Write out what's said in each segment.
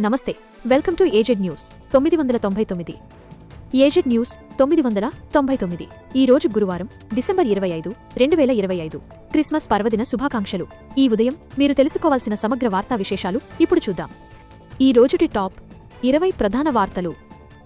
నమస్తే welcome to AZ news తొమ్మిది వందల తొంభై తొమ్మిది. ఏజెడ్ న్యూస్ తొమ్మిది వందల తొంభై తొమ్మిది. ఈ రోజు గురువారం డిసెంబర్ ఇరవై ఐదు రెండు వేల ఇరవై ఐదు. క్రిస్మస్ పర్వదిన శుభాకాంక్షలు. ఈ ఉదయం మీరు తెలుసుకోవాల్సిన సమగ్ర వార్తా విశేషాలు ఇప్పుడు చూద్దాం. ఈ రోజుటి టాప్ ఇరవై ప్రధాన వార్తలు.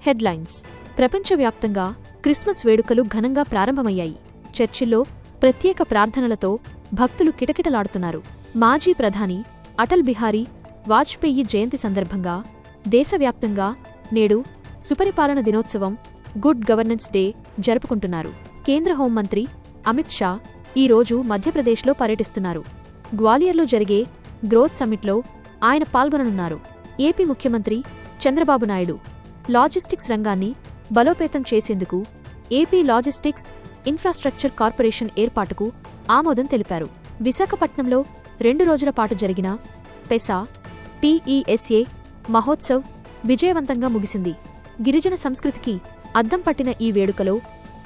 హెడ్లైన్స్. ప్రపంచవ్యాప్తంగా క్రిస్మస్ వేడుకలు ఘనంగా ప్రారంభమయ్యాయి. చర్చిల్లో ప్రత్యేక ప్రార్థనలతో భక్తులు కిటకిటలాడుతున్నారు. మాజీ ప్రధాని అటల్ బిహారీ వాజ్పేయి జయంతి సందర్భంగా దేశవ్యాప్తంగా నేడు సుపరిపాలన దినోత్సవం గుడ్ గవర్నెన్స్ డే జరుపుకుంటున్నారు. కేంద్ర హోంమంత్రి అమిత్ షా ఈ రోజు మధ్యప్రదేశ్లో పర్యటిస్తున్నారు. గ్వాలియర్లో జరిగే గ్రోత్ సమ్మిట్లో ఆయన పాల్గొననున్నారు. ఏపీ ముఖ్యమంత్రి చంద్రబాబు నాయుడు లాజిస్టిక్స్ రంగాన్ని బలోపేతం చేసేందుకు ఏపీ లాజిస్టిక్స్ ఇన్ఫ్రాస్ట్రక్చర్ కార్పొరేషన్ ఏర్పాటుకు ఆమోదం తెలిపారు. విశాఖపట్నంలో రెండు రోజుల పాటు జరిగిన పెసా టీఈఎస్ఏ మహోత్సవ్ విజయవంతంగా ముగిసింది. గిరిజన సంస్కృతికి అద్దం పట్టిన ఈ వేడుకలో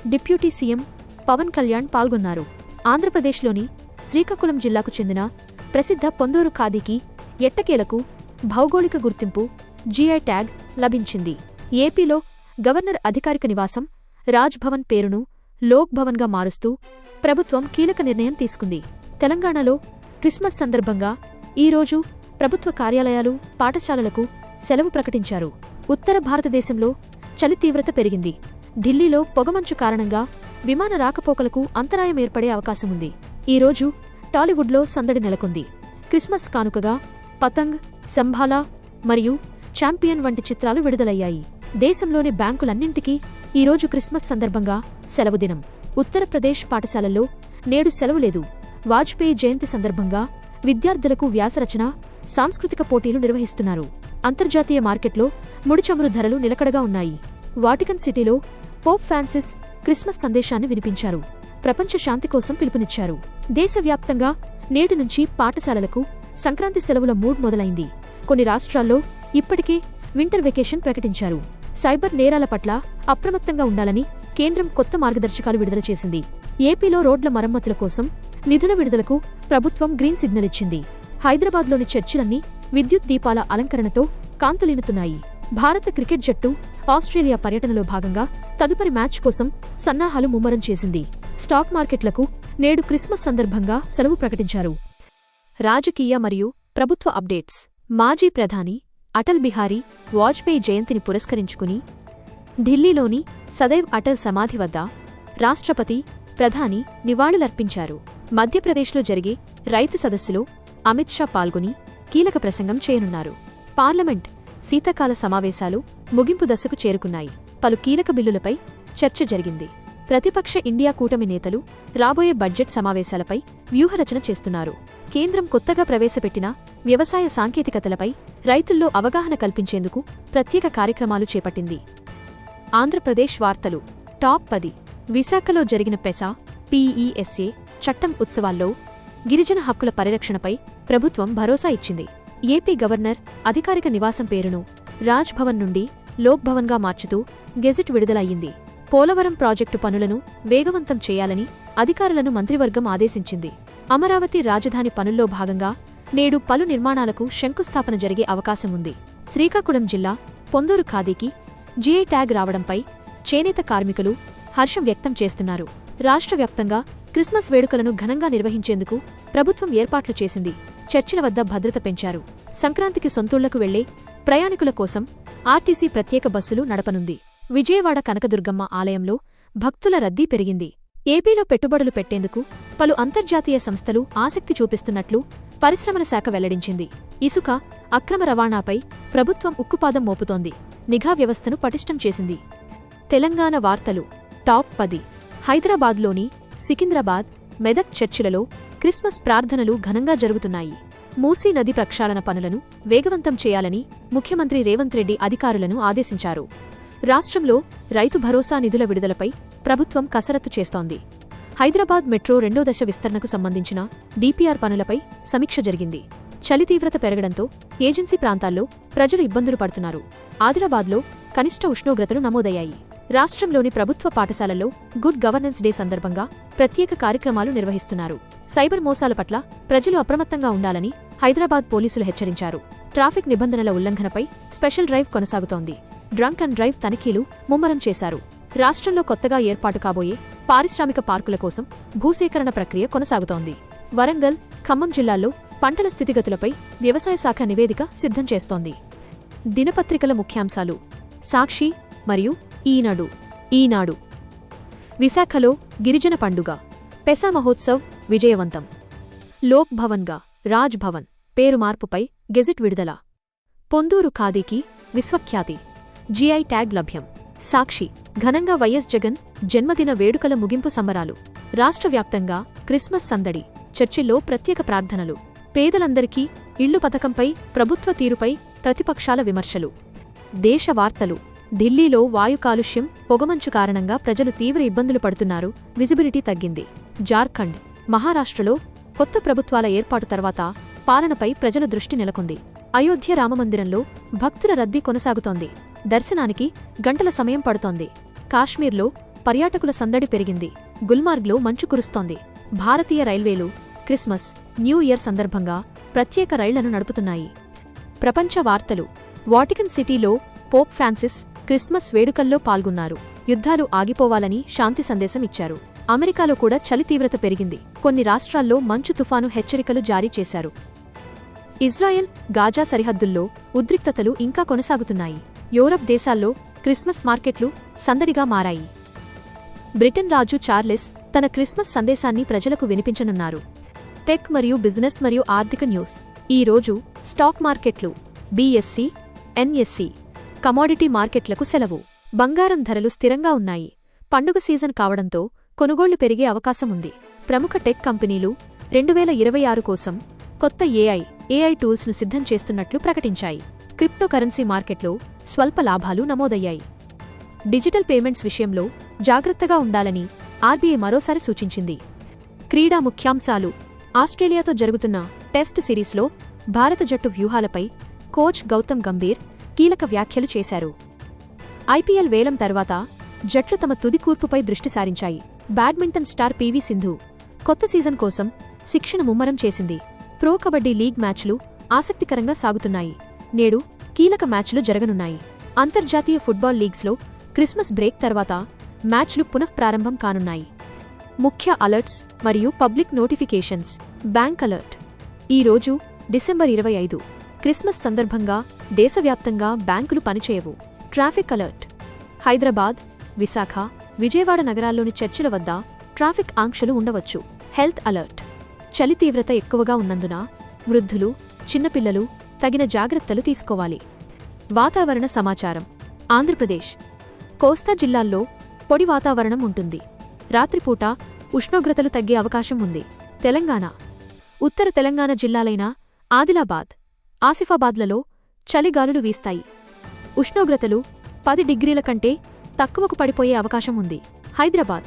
డిప్యూటీ సీఎం పవన్ కళ్యాణ్ పాల్గొన్నారు. ఆంధ్రప్రదేశ్లోని శ్రీకాకుళం జిల్లాకు చెందిన ప్రసిద్ధ పొందూరు ఖాదీకి ఎట్టకేలకు భౌగోళిక గుర్తింపు జీఐ ట్యాగ్ లభించింది. ఏపీలో గవర్నర్ అధికారిక నివాసం రాజ్ భవన్ పేరును లోక్ భవన్గా మారుస్తూ ప్రభుత్వం కీలక నిర్ణయం తీసుకుంది. తెలంగాణలో క్రిస్మస్ సందర్భంగా ఈరోజు ప్రభుత్వ కార్యాలయాలు పాఠశాలలకు సెలవు ప్రకటించారు. ఉత్తర భారతదేశంలో చలి తీవ్రత పెరిగింది. ఢిల్లీలో పొగమంచు కారణంగా విమాన రాకపోకలకు అంతరాయం ఏర్పడే అవకాశముంది ఈరోజు టాలీవుడ్లో సందడి నెలకొంది. క్రిస్మస్ కానుకగా పతంగ్ సంభాలా మరియు ఛాంపియన్ వంటి చిత్రాలు విడుదలయ్యాయి. దేశంలోని బ్యాంకులన్నింటికీ ఈరోజు క్రిస్మస్ సందర్భంగా సెలవు దినం. ఉత్తరప్రదేశ్ పాఠశాలల్లో నేడు సెలవు లేదు. వాజ్పేయి జయంతి సందర్భంగా విద్యార్థులకు వ్యాసరచన సాంస్కృతిక పోటీలు నిర్వహిస్తున్నారు. అంతర్జాతీయ మార్కెట్లో ముడిచమురు ధరలు నిలకడగా ఉన్నాయి. వాటికన్ సిటీలో పోప్ ఫ్రాన్సిస్ క్రిస్మస్ సందేశాన్ని వినిపించారు. ప్రపంచ శాంతి కోసం పిలుపునిచ్చారు. దేశవ్యాప్తంగా నేటి నుంచి పాఠశాలలకు సంక్రాంతి సెలవుల మూడ్ మొదలైంది. కొన్ని రాష్ట్రాల్లో ఇప్పటికే వింటర్ వెకేషన్ ప్రకటించారు. సైబర్ నేరాల పట్ల అప్రమత్తంగా ఉండాలని కేంద్రం కొత్త మార్గదర్శకాలు విడుదల చేసింది. ఏపీలో రోడ్ల మరమ్మతుల కోసం నిధుల విడుదలకు ప్రభుత్వం గ్రీన్ సిగ్నల్ ఇచ్చింది. హైదరాబాద్లోని చర్చిలన్నీ విద్యుత్ దీపాల అలంకరణతో కాంతులీనుతున్నాయి. భారత క్రికెట్ జట్టు ఆస్ట్రేలియా పర్యటనలో భాగంగా తదుపరి మ్యాచ్ కోసం సన్నాహాలు ముమ్మరం చేసింది. స్టాక్ మార్కెట్లకు నేడు క్రిస్మస్ సందర్భంగా సెలవు ప్రకటించారు. రాజకీయ మరియు ప్రభుత్వ అప్డేట్స్. మాజీ ప్రధాని అటల్ బిహారీ వాజ్పేయి జయంతిని పురస్కరించుకుని ఢిల్లీలోని సదైవ్ అటల్ సమాధి వద్ద రాష్ట్రపతి ప్రధాని నివాళులర్పించారు. మధ్యప్రదేశ్లో జరిగే రైతు సదస్సులో అమిత్ షా పాల్గొని కీలక ప్రసంగం చేయనున్నారు. పార్లమెంట్ శీతాకాల సమావేశాలు ముగింపు దశకు చేరుకున్నాయి. పలు కీలక బిల్లులపై చర్చ జరిగింది. ప్రతిపక్ష ఇండియా కూటమి నేతలు రాబోయే బడ్జెట్ సమావేశాలపై వ్యూహరచన చేస్తున్నారు. కేంద్రం కొత్తగా ప్రవేశపెట్టిన వ్యవసాయ సాంకేతికతలపై రైతుల్లో అవగాహన కల్పించేందుకు ప్రత్యేక కార్యక్రమాలు చేపట్టింది. ఆంధ్రప్రదేశ్ వార్తలు టాప్ పది విశాఖలో జరిగిన పెసా పీఈఎస్ఏ చట్టం ఉత్సవాల్లో గిరిజన హక్కుల పరిరక్షణపై ప్రభుత్వం భరోసా ఇచ్చింది. ఏపీ గవర్నర్ అధికారిక నివాసం పేరును రాజ్ భవన్ నుండి లోక్ భవన్గా మార్చుతూ గెజిట్ విడుదలయ్యింది. పోలవరం ప్రాజెక్టు పనులను వేగవంతం చేయాలని అధికారులను మంత్రివర్గం ఆదేశించింది. అమరావతి రాజధాని పనుల్లో భాగంగా నేడు పలు నిర్మాణాలకు శంకుస్థాపన జరిగే అవకాశం ఉంది. శ్రీకాకుళం జిల్లా పొందూరు ఖాదీకి జీఐ ట్యాగ్ రావడంపై చేనేత కార్మికులు హర్షం వ్యక్తం చేస్తున్నారు. రాష్ట్ర వ్యాప్తంగా క్రిస్మస్ వేడుకలను ఘనంగా నిర్వహించేందుకు ప్రభుత్వం ఏర్పాట్లు చేసింది. చర్చిల వద్ద భద్రత పెంచారు. సంక్రాంతికి సొంతూళ్ళకు వెళ్ళే ప్రయాణికుల కోసం ఆర్టీసీ ప్రత్యేక బస్సులు నడపనుంది. విజయవాడ కనకదుర్గమ్మ ఆలయంలో భక్తుల రద్దీ పెరిగింది. ఏపీలో పెట్టుబడులు పెట్టేందుకు పలు అంతర్జాతీయ సంస్థలు ఆసక్తి చూపిస్తున్నట్లు పరిశ్రమల శాఖ వెల్లడించింది. ఇసుక అక్రమ రవాణాపై ప్రభుత్వం ఉక్కుపాదం మోపుతోంది. నిఘా వ్యవస్థను పటిష్టం చేసింది. తెలంగాణ వార్తలు టాప్ పది. హైదరాబాద్లోని సికింద్రాబాద్ మెదక్ చర్చిలలో క్రిస్మస్ ప్రార్థనలు ఘనంగా జరుగుతున్నాయి. మూసీ నది ప్రక్షాళన పనులను వేగవంతం చేయాలని ముఖ్యమంత్రి రేవంత్ రెడ్డి అధికారులను ఆదేశించారు. రాష్ట్రంలో రైతు భరోసా నిధుల విడుదలపై ప్రభుత్వం కసరత్తు చేస్తోంది. హైదరాబాద్ మెట్రో రెండో దశ విస్తరణకు సంబంధించిన డీపీఆర్ పనులపై సమీక్ష జరిగింది. చలి తీవ్రత పెరగడంతో ఏజెన్సీ ప్రాంతాల్లో ప్రజలు ఇబ్బందులు పడుతున్నారు. ఆదిలాబాద్లో కనిష్ట ఉష్ణోగ్రతలు నమోదయ్యాయి. రాష్ట్రంలోని ప్రభుత్వ పాఠశాలల్లో గుడ్ గవర్నెన్స్ డే సందర్భంగా ప్రత్యేక కార్యక్రమాలు నిర్వహిస్తున్నారు. సైబర్ మోసాల పట్ల ప్రజలు అప్రమత్తంగా ఉండాలని హైదరాబాద్ పోలీసులు హెచ్చరించారు. ట్రాఫిక్ నిబంధనల ఉల్లంఘనపై స్పెషల్ డ్రైవ్ కొనసాగుతోంది. డ్రంక్ అండ్ డ్రైవ్ తనిఖీలు ముమ్మరం చేశారు. రాష్ట్రంలో కొత్తగా ఏర్పాటు కాబోయే పారిశ్రామిక పార్కుల కోసం భూసేకరణ ప్రక్రియ కొనసాగుతోంది. వరంగల్ ఖమ్మం జిల్లాల్లో పంటల స్థితిగతులపై వ్యవసాయ శాఖ నివేదిక సిద్ధం చేస్తోంది. దినపత్రికల ముఖ్యాంశాలు సాక్షి మరియు ఈనాడు ఈనాడు. విశాఖలో గిరిజన పండుగ పెసా మహోత్సవ్ విజయవంతం. లోక్ భవన్గా రాజ్ భవన్ పేరు మార్పుపై గెజిట్ విడుదల. పొందూరు ఖాదీకి విశ్వఖ్యాతి. జీఐ ట్యాగ్ లభ్యం. సాక్షి ఘనంగా వైఎస్ జగన్ జన్మదిన వేడుకల ముగింపు సంబరాలు. రాష్ట్ర వ్యాప్తంగా క్రిస్మస్ సందడి చర్చిల్లో ప్రత్యేక ప్రార్థనలు. పేదలందరికీ ఇళ్ళు పథకంపై ప్రభుత్వ తీరుపై ప్రతిపక్షాల విమర్శలు. దేశ వార్తలు ఢిల్లీలో వాయు కాలుష్యం పొగమంచు కారణంగా ప్రజలు తీవ్ర ఇబ్బందులు పడుతున్నారు. విజిబిలిటీ తగ్గింది. జార్ఖండ్ మహారాష్ట్రలో కొత్త ప్రభుత్వాల ఏర్పాటు తర్వాత పాలనపై ప్రజల దృష్టి నెలకొంది. అయోధ్య రామమందిరంలో భక్తుల రద్దీ కొనసాగుతోంది. దర్శనానికి గంటల సమయం పడుతోంది. కాశ్మీర్లో పర్యాటకుల సందడి పెరిగింది. గుల్మార్గ్లో మంచు కురుస్తోంది. భారతీయ రైల్వేలు క్రిస్మస్ న్యూ ఇయర్ సందర్భంగా ప్రత్యేక రైళ్ళను నడుపుతున్నాయి. ప్రపంచ వార్తలు. వాటికన్ సిటీలో పోప్ ఫ్రాన్సిస్ క్రిస్మస్ వేడుకల్లో పాల్గొన్నారు. యుద్ధాలు ఆగిపోవాలని శాంతి సందేశం ఇచ్చారు. అమెరికాలో కూడా చలి తీవ్రత పెరిగింది. కొన్ని రాష్ట్రాల్లో మంచు తుఫాను హెచ్చరికలు జారీ చేశారు. ఇజ్రాయెల్ గాజా సరిహద్దుల్లో ఉద్రిక్తతలు ఇంకా కొనసాగుతున్నాయి. యూరప్ దేశాల్లో క్రిస్మస్ మార్కెట్లు సందడిగా మారాయి. బ్రిటన్ రాజు చార్లెస్ తన క్రిస్మస్ సందేశాన్ని ప్రజలకు వినిపించనున్నారు. టెక్ మరియు బిజినెస్ మరియు ఆర్థిక న్యూస్. ఈ రోజు స్టాక్ మార్కెట్లు బీఎస్సీ ఎన్ఎస్సీ కమోడిటీ మార్కెట్లకు సెలవు. బంగారం ధరలు స్థిరంగా ఉన్నాయి. పండుగ సీజన్ కావడంతో కొనుగోళ్ళు పెరిగే అవకాశం ఉంది. ప్రముఖ టెక్ కంపెనీలు రెండువేల ఇరవై ఆరు కోసం కొత్త ఏఐ ఏఐ టూల్స్ను సిద్ధం చేస్తున్నట్లు ప్రకటించాయి. క్రిప్టో కరెన్సీ మార్కెట్లో స్వల్ప లాభాలు నమోదయ్యాయి. డిజిటల్ పేమెంట్స్ విషయంలో జాగ్రత్తగా ఉండాలని ఆర్బీఐ మరోసారి సూచించింది. క్రీడా ముఖ్యాంశాలు. ఆస్ట్రేలియాతో జరుగుతున్న టెస్ట్ సిరీస్లో భారత జట్టు వ్యూహాలపై కోచ్ గౌతమ్ గంభీర్ కీలక వ్యాఖ్యలు చేశారు. ఐపీఎల్ వేలం తర్వాత జట్లు తమ తుది కూర్పుపై దృష్టి సారించాయి. బ్యాడ్మింటన్ స్టార్ పీవీ సింధు కొత్త సీజన్ కోసం శిక్షణ ముమ్మరం చేసింది. ప్రో కబడ్డీ లీగ్ మ్యాచ్లు ఆసక్తికరంగా సాగుతున్నాయి. నేడు కీలక మ్యాచ్లు జరగనున్నాయి. అంతర్జాతీయ ఫుట్బాల్ లీగ్స్లో క్రిస్మస్ బ్రేక్ తర్వాత మ్యాచ్లు పునఃప్రారంభం కానున్నాయి. ముఖ్య అలర్ట్స్ మరియు పబ్లిక్ నోటిఫికేషన్స్ బ్యాంక్ అలర్ట్. ఈ రోజు డిసెంబర్ ఇరవై ఐదు. క్రిస్మస్ సందర్భంగా దేశవ్యాప్తంగా బ్యాంకులు పనిచేయవు. Traffic alert. హైదరాబాద్ విశాఖ విజయవాడ నగరాల్లోని చర్చిల వద్ద ట్రాఫిక్ ఆంక్షలు ఉండవచ్చు. Health alert. చలి తీవ్రత ఎక్కువగా ఉన్నందున వృద్ధులు చిన్నపిల్లలు తగిన జాగ్రత్తలు తీసుకోవాలి. వాతావరణ సమాచారం. ఆంధ్రప్రదేశ్. కోస్తా జిల్లాల్లో పొడి వాతావరణం ఉంటుంది. రాత్రిపూట ఉష్ణోగ్రతలు తగ్గే అవకాశం ఉంది. తెలంగాణ. ఉత్తర తెలంగాణ జిల్లాలైన ఆదిలాబాద్ ఆసిఫాబాద్లలో చలిగాలులు వీస్తాయి. ఉష్ణోగ్రతలు పది డిగ్రీల కంటే తక్కువకు పడిపోయే అవకాశం ఉంది. హైదరాబాద్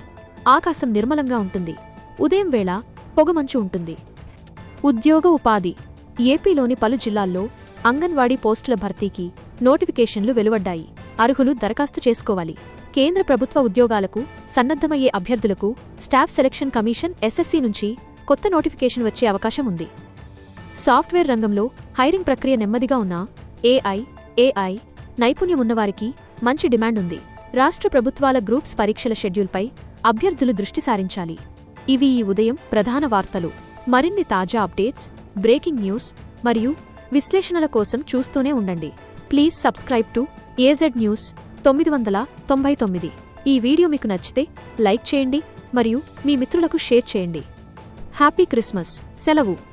ఆకాశం నిర్మలంగా ఉంటుంది. ఉదయం వేళ పొగమంచు ఉంటుంది. ఉద్యోగ ఉపాధి ఏపీలోని పలు జిల్లాల్లో అంగన్వాడీ పోస్టుల భర్తీకి నోటిఫికేషన్లు వెలువడ్డాయి. అర్హులు దరఖాస్తు చేసుకోవాలి. కేంద్ర ప్రభుత్వ ఉద్యోగాలకు సన్నద్ధమయ్యే అభ్యర్థులకు స్టాఫ్ సెలక్షన్ కమిషన్ ఎస్ఎస్సీ నుంచి కొత్త నోటిఫికేషన్ వచ్చే అవకాశం ఉంది. సాఫ్ట్వేర్ రంగంలో హైరింగ్ ప్రక్రియ నెమ్మదిగా ఉన్నా ఏఐ ఏఐ నైపుణ్యం ఉన్నవారికి మంచి డిమాండ్ ఉంది. రాష్ట్ర ప్రభుత్వాల గ్రూప్స్ పరీక్షల షెడ్యూల్పై అభ్యర్థులు దృష్టి సారించాలి. ఇవి ఈ ఉదయం ప్రధాన వార్తలు. మరిన్ని తాజా అప్డేట్స్ బ్రేకింగ్ న్యూస్ మరియు విశ్లేషణల కోసం చూస్తూనే ఉండండి. Please subscribe to AZ news తొమ్మిది వందల తొంభై తొమ్మిది. ఈ వీడియో మీకు నచ్చితే లైక్ చేయండి మరియు మీ మిత్రులకు షేర్ చేయండి. Happy Christmas. సెలవు.